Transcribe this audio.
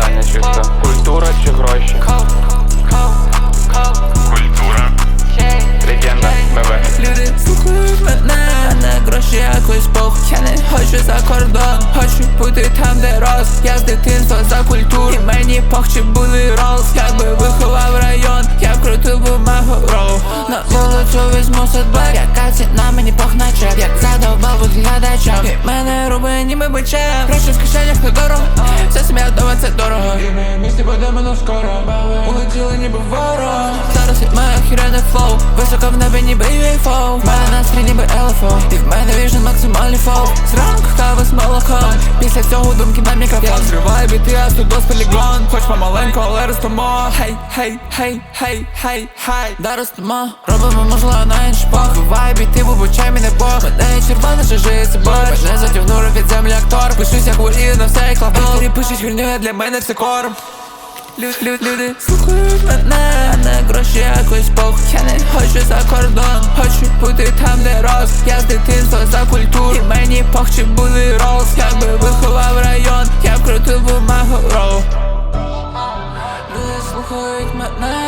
питання чисто. Культура чи гроші? Культура. Легенда, ББ. Люди слухають мене, а не гроші якось пох Я не хочу за кордон, хочу бути там, де рос Я з дитинства за культуру І мені пох чи були ролс Якби виховав район, я вкрутив би мегороу На вулицю візьму садбек Яка ціна мені пох на чек Як задовбав від глядачам І мене робить ніби бичем Гроші в кишенях місті будемо скоро Улетіли ніби ворог. Зараз від мене хірене флоу. Високо в небі ніби UFO В мене настрій ніби LFO І в мене віжен максимальний фоу Зранку кава з молоком. Після цього думки на мікрофон. Я зриваю біти, а тут дос полігон. Хоч помаленьку, але ростемо. Хей, хей, хей, хей, хей, хей. Да ростемо. Робимо можливо на інший бок Буває біти, вибачай мене Бог Мене червоно чужий собою Мене затягнули від землі актор. Пишусь як волію на все як клавор пишуть херню, для мене це корм Люди, люди слухають мене, а не гроші якось бог Я не хочу за кордон, хочу бути там, де рос. Я з дитинства за культуру. І мені пох, чи були роз. Я би виховав район, я крутив бумагу. Роу Люди слухають мене